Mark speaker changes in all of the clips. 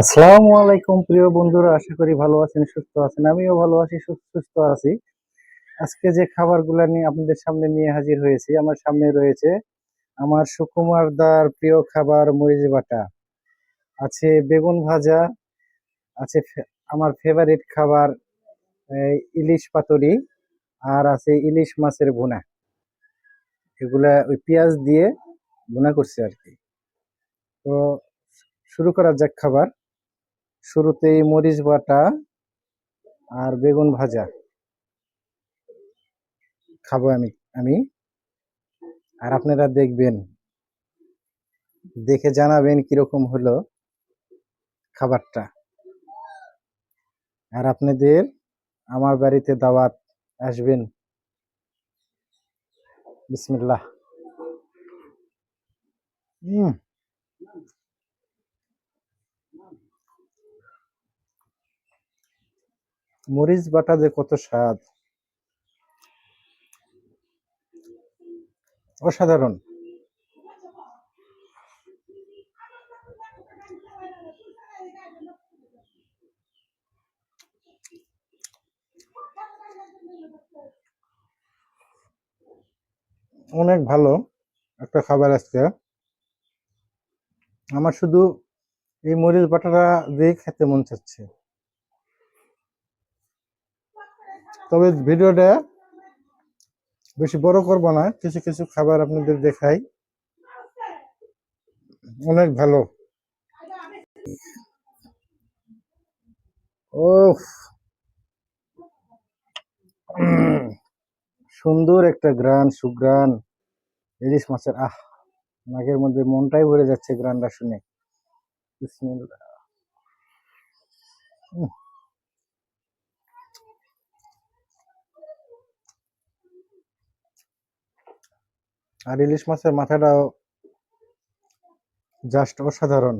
Speaker 1: আসসালামু আলাইকুম প্রিয় বন্ধুরা, আশা করি ভালো আছেন, সুস্থ আছেন। আমিও ভালো আছি সুস্থ আছি। আজকে যে খাবারগুলো নিয়ে আপনাদের সামনে নিয়ে হাজির হয়েছি, আমার সামনে রয়েছে আমার সুকুমার দার প্রিয় খাবার মরিচ বাটা। আছে বেগুন ভাজা, আছে আমার ফেভারিট খাবার ইলিশ পাতুরি, আর আছে ইলিশ মাছের ভুনা। এগুলা ওই পেঁয়াজ দিয়ে ভুনা করছে আর কি। তো শুরু করা যাক খাবার। শুরুতেই মরিচ বাটা আর বেগুন ভাজা। খাব আমি আমি। আর আপনারা দেখবেন, দেখে জানাবেন কীরকম হলো খাবারটা। আর আপনাদের আমার বাড়িতে দাওয়াত আসবেন। বিসমিল্লাহ। হুম। মরিচ বাটা যে কত স্বাদ। অসাধারণ। অনেক ভালো একটা খাবার আজকে। আমার শুধু এই মরিচ বাটাটা দিয়ে খেতে মন চাচ্ছে। তবে ভিডিওটা বেশি বড় করব না। কিছু কিছু খাবার আপনাদের দেখাই। অনেক ভালো। ও সুন্দর একটা গ্রান, সুগ্রান ইলিশ মাছের। আহ, নাকের মধ্যে মনটাই ভরে যাচ্ছে গ্রানটা শুনে। বিসমিল্লাহ। আর ইলিশ মাছের মাথাটাও জাস্ট অসাধারণ।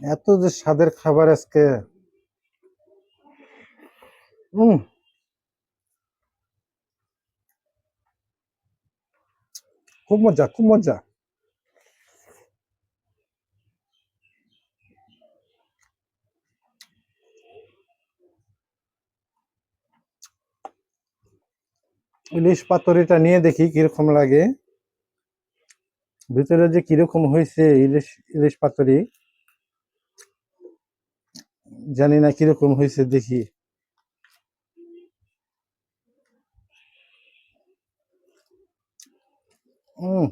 Speaker 1: এত যে স্বাদের খাবার আজকে। উম, খুব মজা খুব মজা। ইলিশ পাতুরিটা নিয়ে দেখি কীরকম লাগে। ভিতরে যে কীরকম হয়েছে ইলিশ ইলিশ পাতুরি, জানি না কীরকম হয়েছে দেখি। উম,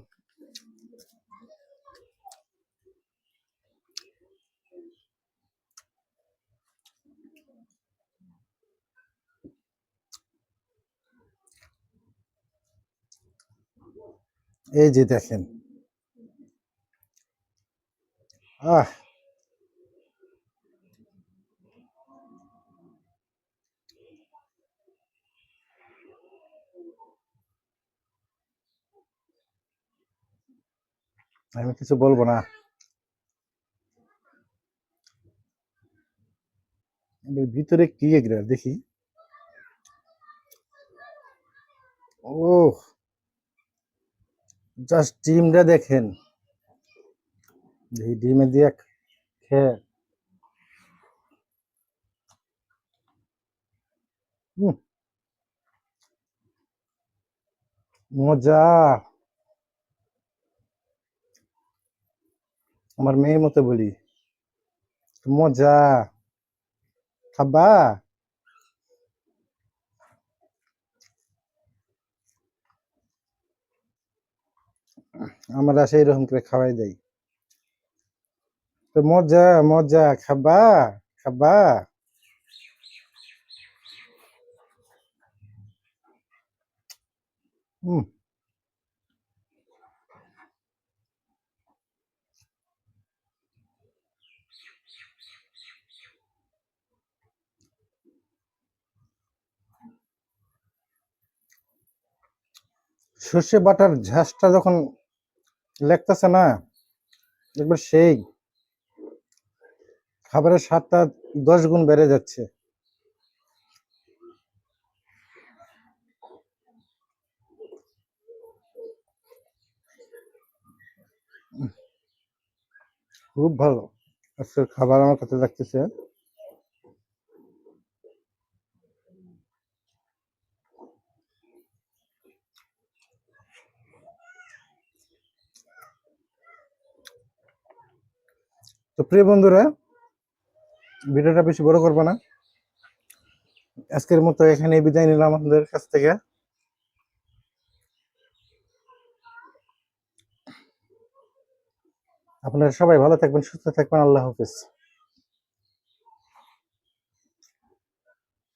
Speaker 1: এই যে দেখেন আহ আমি কিছু বলব না। ভিতরে কি এগুলা দেখি। ও জাস্ট ডিমটা দেখেন। এই ডিমে দিয়ে খেয়ে। মজা! আমার মেয়ের মতো বলি। মজা। খাবা? আমরা সেই রকম করে খাওয়াই দেই। তো মজা মজা। খাবা? খাবা? হুম সর্ষে বাটার ঝাঁসটা যখন লেখতেছে না, একবার সেই খাবারের স্বাদটা দশ গুণ বেড়ে যাচ্ছে। খুব ভালো। আজকের খাবার আমার কাছে লাগতেছে। তো প্রিয় বন্ধুরা, ভিডিওটা বেশি বড় করব না। আজকের মতো এখানে বিদায় নিলাম আপনাদের কাছ থেকে। আপনারা সবাই ভালো থাকবেন, সুস্থ থাকবেন। আল্লাহ হাফিজ।